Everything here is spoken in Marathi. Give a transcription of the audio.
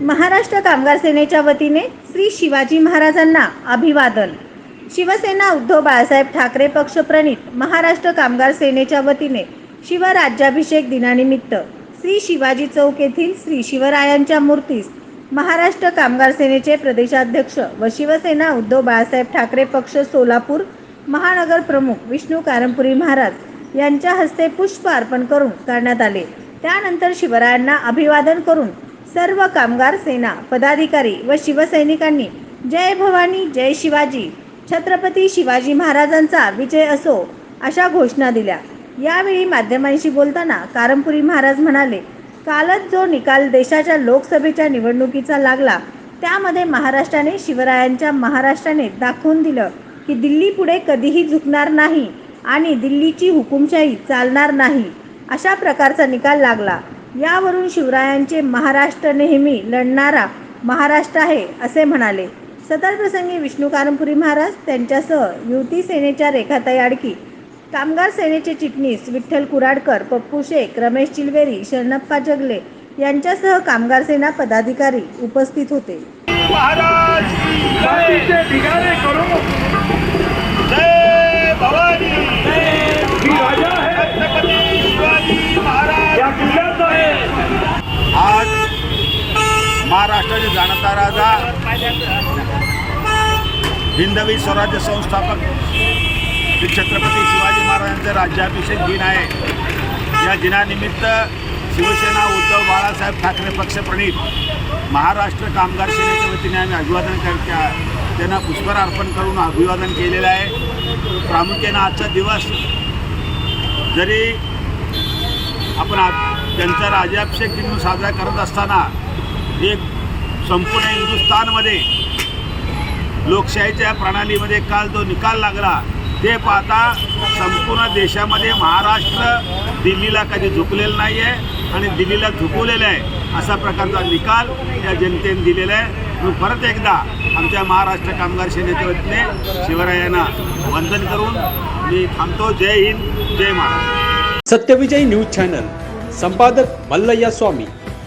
महाराष्ट्र कामगार सेनेच्या वतीने श्री शिवाजी महाराजांना अभिवादन. शिवसेना उद्धव बाळासाहेब ठाकरे पक्षप्रणित महाराष्ट्र कामगार सेनेच्या वतीने शिवराज्याभिषेक दिनानिमित्त श्री शिवाजी चौक येथील श्री शिवरायांच्या मूर्तीस महाराष्ट्र कामगार सेनेचे प्रदेशाध्यक्ष व शिवसेना उद्धव बाळासाहेब ठाकरे पक्ष सोलापूर महानगर प्रमुख विष्णू कारंपुरी महाराज यांच्या हस्ते पुष्प अर्पण करून करण्यात आले. त्यानंतर शिवरायांना अभिवादन करून सर्व कामगार सेना पदाधिकारी व शिवसैनिकांनी जय भवानी जय शिवाजी छत्रपती शिवाजी महाराजांचा विजय असो अशा घोषणा दिल्या. यावेळी माध्यमांशी बोलताना कारमपुरी महाराज म्हणाले कालच जो निकाल देशाच्या लोकसभेच्या निवडणुकीचा लागला त्यामध्ये महाराष्ट्राने शिवरायांच्या महाराष्ट्राने दाखवून दिलं की दिल्ली पुढे कधीही झुकणार नाही आणि दिल्लीची हुकुमशाही चालणार नाही अशा प्रकारचा निकाल लागला. यावरून शिवरायांचे महाराष्ट्र नेहमी लढणारा महाराष्ट्र आहे असे म्हणाले. सदर प्रसंगी विष्णू कारंपुरी महाराज त्यांच्यासह युवती सेनेच्या रेखाताई आडकी कामगार सेनेचे चिटणीस विठ्ठल कुराडकर पप्पू शेख रमेश चिलवेरी शरणप्पा जगले यांच्यासह कामगार सेना पदाधिकारी उपस्थित होते महाराज की जातीचे ढिगारे करू जय भवानी मी राजा आहे छत्रपती शिवाजी महाराज या किल्ल्याचा आहे आज महाराष्ट्राचे जाणता राजा। हिंदवी स्वराज्य संस्थापक श्री छत्रपती शिवाजी महाराजांचा राज्याभिषेक दिन आहे. या दिनानिमित्त शिवसेना उद्धव बाळासाहेब ठाकरे पक्ष प्रणित महाराष्ट्र कामगार सेनेच्या वतीने आम्ही अभिवादन करत्या त्यांना पुष्पहार अर्पण करून अभिवादन केलेलं आहे. प्रामुख्यानं आजचा दिवस जरी आपण आज त्यांचा राज्याभिषेक दिन साजरा करत असताना एक संपूर्ण हिंदुस्थानमध्ये लोकशाहीच्या प्रणालीमध्ये काल जो निकाल लागला ते पाहता संपूर्ण देशामध्ये महाराष्ट्र दिल्लीला कधी झुकलेलं नाही आहे आणि दिल्लीला झुकवलेलं आहे असा प्रकारचा निकाल या जनतेने दिलेला आहे. मी परत एकदा आमच्या महाराष्ट्र कामगार सेनेच्या वतीने शिवरायांना वंदन करून मी थांबतो. जय हिंद जय महाराष्ट्र. सत्यविजय न्यूज चॅनल संपादक मल्लय्या स्वामी.